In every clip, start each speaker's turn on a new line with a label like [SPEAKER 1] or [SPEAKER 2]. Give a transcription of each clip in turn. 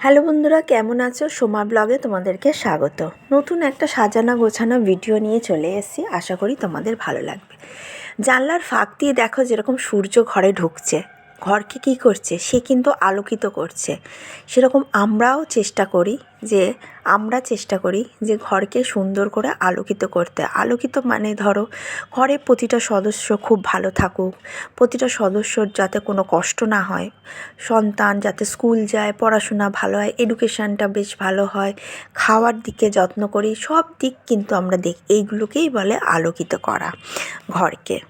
[SPEAKER 1] Hello বন্ধুরা, কেমন আছো? সোমা ব্লগে তোমাদেরকে স্বাগত। নতুন একটা সাজানো গোছানো ভিডিও নিয়ে চলে এসেছি, আশা করি তোমাদের ভালো লাগবে। জানলার ফাঁক দিয়ে দেখো যেরকম সূর্য ঘরে ঢুকছে। ঘরকে কী করছে? সে কিন্তু আলোকিত করছে। সেরকম আমরাও চেষ্টা করি যে, আমরা চেষ্টা করি যে ঘরকে সুন্দর করে আলোকিত করতে। আলোকিত মানে ধরো, ঘরের প্রতিটা সদস্য খুব ভালো থাকুক। প্রতিটা সদস্যর যাতে কোনো কষ্ট না হয়। সন্তান যাতে স্কুল যায়, পড়াশোনা ভালো হয়, এডুকেশানটা বেশ ভালো হয়, খাওয়ার দিকে যত্ন করি, সব দিক কিন্তু আমরা দেখ, এইগুলোকেই বলে আলোকিত করা ঘরকে।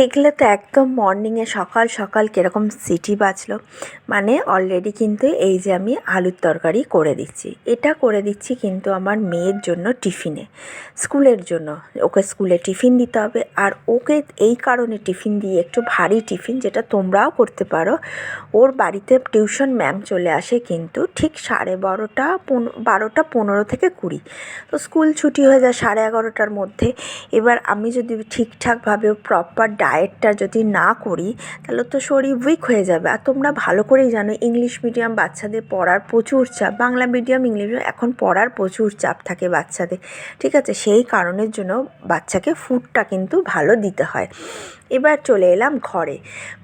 [SPEAKER 1] দেখলে তো একদম মর্নিংয়ে সকাল সকাল কীরকম সিটি বাজলো। মানে অলরেডি কিন্তু এই যে আমি আলুর তরকারি করে দিচ্ছি। এটা করে দিচ্ছি কিন্তু আমার মেয়ের জন্য টিফিনে স্কুলের জন্য। ওকে স্কুলে টিফিন দিতে হবে। আর ওকে এই কারণে টিফিন দিয়ে একটু ভারী টিফিন যেটা তোমরাও করতে পারো। ওর বাড়িতে টিউশন ম্যাম চলে আসে কিন্তু ঠিক সাড়ে বারোটা বারোটা পনেরো থেকে কুড়ি। তো স্কুল ছুটি হয়ে যায় সাড়ে এগারোটার মধ্যে। এবার আমি যদি ঠিকঠাকভাবে প্রপার ডায়েটটা যদি না করি, তাহলে তো শরীর উইক হয়ে যাবে। আর তোমরা ভালো করেই জানো ইংলিশ মিডিয়াম বাচ্চাদের পড়ার প্রচুর চাপ। বাংলা মিডিয়াম ইংলিশ এখন পড়ার প্রচুর চাপ থাকে বাচ্চাদের। ঠিক আছে? সেই কারণের জন্য বাচ্চাকে ফুডটা কিন্তু ভালো দিতে হয়। এবার চলে এলাম ঘরে।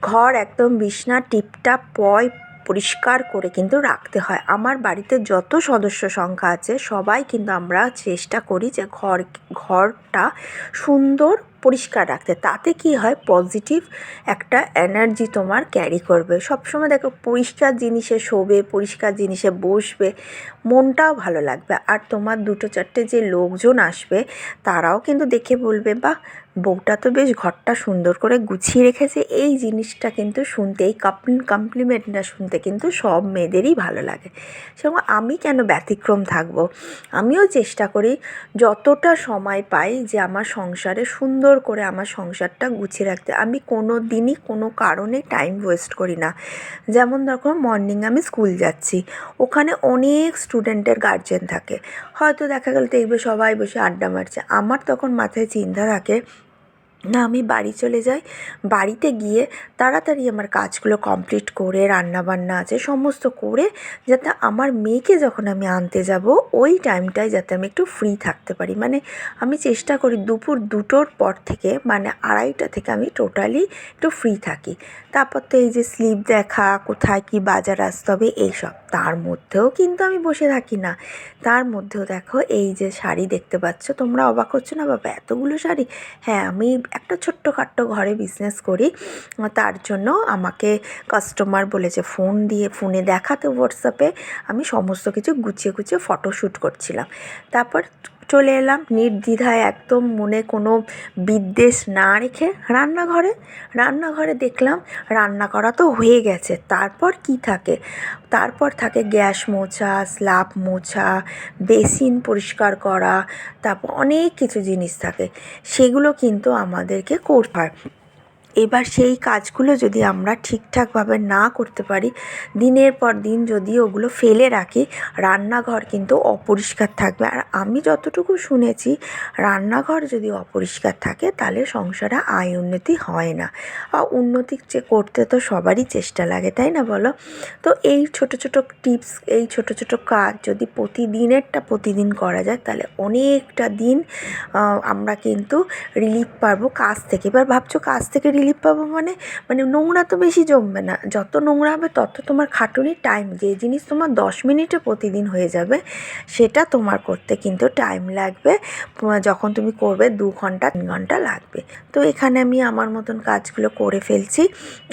[SPEAKER 1] ঘর একদম বিছনা টিপটাপ পয় পরিষ্কার করে কিন্তু রাখতে হয়। আমার বাড়িতে যত সদস্য সংখ্যা আছে, সবাই কিন্তু আমরা চেষ্টা করি যে ঘর, ঘরটা সুন্দর পরিষ্কার রাখতে, তাতে কি হয়? পজিটিভ একটা এনার্জি তোমার ক্যারি করবে। সবসময় দেখো পরিষ্কার জিনিসে শোবে, পরিষ্কার জিনিসে বসবে, মনটাও ভালো লাগবে। আর তোমার দুটো চারটে যে লোকজন আসবে, তারাও কিন্তু দেখে বলবে বা বউটা তো বেশ ঘরটা সুন্দর করে গুছিয়ে রেখেছে। এই জিনিসটা কিন্তু শুনতে, এই কমপ্লিমেন্টটা শুনতে কিন্তু সব মেয়েদেরই ভালো লাগে। সেরকম আমি কেন ব্যতিক্রম থাকব? আমিও চেষ্টা করি যতটা সময় পাই যে আমার সংসারে সুন্দর করে আমার সংসারটা গুছিয়ে রাখতে। আমি কোনো দিনই কোনো কারণে টাইম ওয়েস্ট করি না। যেমন দেখো মর্নিং আমি স্কুল যাচ্ছি। ওখানে অনেক স্টুডেন্টের গার্জেন থাকে। হয়তো দেখা গেল দেখবে সবাই বসে আড্ডা মারছে। আমার তখন মাথায় চিন্তা থাকে না, আমি বাড়ি চলে যাই। বাড়িতে গিয়ে তাড়াতাড়ি আমার কাজগুলো কমপ্লিট করে, রান্নাবান্না আছে, সমস্ত করে যাতে আমার মেয়েকে যখন আমি আনতে যাব, ওই টাইমটায় যাতে আমি একটু ফ্রি থাকতে পারি। মানে আমি চেষ্টা করি দুপুর দুটোর পর থেকে মানে আড়াইটা থেকে আমি টোটালি একটু ফ্রি থাকি। তারপর তো এই যে স্লিপ দেখা, কোথায় কি বাজার আসতে হবে এইসব তার মধ্যেও কিন্তু আমি বসে থাকি না। তার মধ্যেও দেখো, এই যে শাড়ি দেখতে পাচ্ছ, তোমরা অবাক হচ্ছ না বাবা, এতগুলো শাড়ি? হ্যাঁ আমি একটা ছোট্টখাট্ট ঘরে বিজনেস করি। তার জন্য আমাকে কাস্টমার বলেছে ফোন দিয়ে ফোনে দেখাতে হোয়াটসঅ্যাপে আমি সমস্ত কিছু গুছিয়ে গুছিয়ে ফটোশ্যুট করছিলাম। তারপর চলে এলাম। নির্দ্বিধায় একদম মনে কোনো বিদ্বেষ না রেখে রান্নাঘরে রান্নাঘরে দেখলাম রান্না করা তো হয়ে গেছে। তারপর কি থাকে? তারপর থাকে গ্যাস মোছা স্লাব মোছা, বেসিন পরিষ্কার করা, তারপর অনেক কিছু জিনিস থাকে। সেগুলো কিন্তু আমাদেরকে করতে হয়। এবার সেই কাজগুলো যদি আমরা ঠিকঠাকভাবে না করতে পারি, দিনের পর দিন যদি ওগুলো ফেলে রাখি, রান্নাঘর কিন্তু অপরিষ্কার থাকবে। আর আমি যতটুকু শুনেছি, রান্নাঘর যদি অপরিষ্কার থাকে, তাহলে সংসারে আয় উন্নতি হয় না। আর উন্নতি যে করতে তো সবারই চেষ্টা লাগে, তাই না বলো? তো এই ছোট ছোট টিপস, এই ছোট ছোট কাজ যদি প্রতিদিনেরটা প্রতিদিন করা যায়, তাহলে অনেকটা দিন আমরা কিন্তু রিলিফ পাবো কাজ থেকে। এবার ভাবছ কাজ থেকে রিলিফ রিলিফ পাবো মানে মানে নোংরা তো বেশি জমবে না। যত নোংরা হবে তত তোমার খাটুনির টাইম যে জিনিস তোমার দশ মিনিটে প্রতিদিন হয়ে যাবে, সেটা তোমার করতে কিন্তু টাইম লাগবে। যখন তুমি করবে দু ঘণ্টা, তিন ঘণ্টা লাগবে। তো এখানে আমি আমার মতন কাজগুলো করে ফেলছি।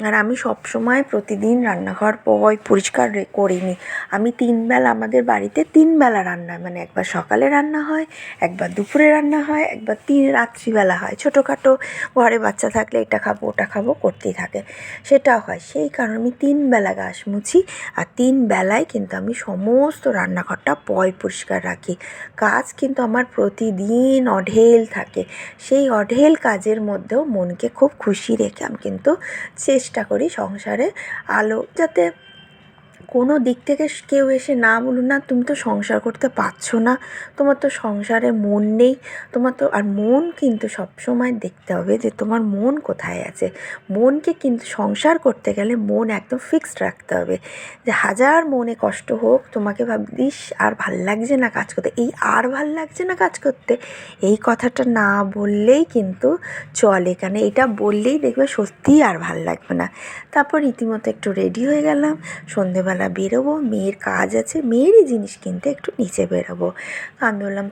[SPEAKER 1] আর আমি সবসময় প্রতিদিন রান্নাঘর পয় পরিষ্কার করিনি। আমি তিন বেলা, আমাদের বাড়িতে তিন বেলা রান্না মানে একবার সকালে রান্না হয়, একবার দুপুরে রান্না হয়, একবার তিন, রাত্রিবেলা হয়। ছোটোখাটো ঘরে বাচ্চা থাকলে এটা খাব ওটা খাব, করতেই থাকে। সেটাও হয়। সেই কারণে আমি তিন বেলা গাছ মুছি আর তিন বেলায় কিন্তু আমি সমস্ত রান্নাঘরটা পয় পরিষ্কার রাখি। কাজ কিন্তু আমার প্রতিদিন অঢেল থাকে। সেই অঢেল কাজের মধ্যেও মনকে খুব খুশি রেখে আমি কিন্তু চেষ্টা করি সংসারে আলো যাতে কোনো দিক থেকে কেউ এসে না বলুক না, তুমি তো সংসার করতে পারছ না। তোমার তো সংসারে মন নেই। তোমার তো, আর মন কিন্তু সব সময় দেখতে হবে যে তোমার মন কোথায় আছে। মনকে কিন্তু সংসার করতে গেলে মন একদম ফিক্সড রাখতে হবে। যে হাজার মনে কষ্ট হোক, তোমাকে ভাবিস আর ভালো লাগছে না কাজ করতে। এই আর ভালো লাগছে না কাজ করতে, এই কথাটা না বললেই কিন্তু চলে কেন? এটা বললেই দেখবে সত্যিই আর ভালো লাগবে না। তারপর রীতিমতো একটু রেডি হয়ে গেলাম। সন্ধেবেলা বেরোবো মেয়ের কাজ আছে মেয়েরই জিনিস কিনতে একটু নিচে বেরোবো। আমি বললাম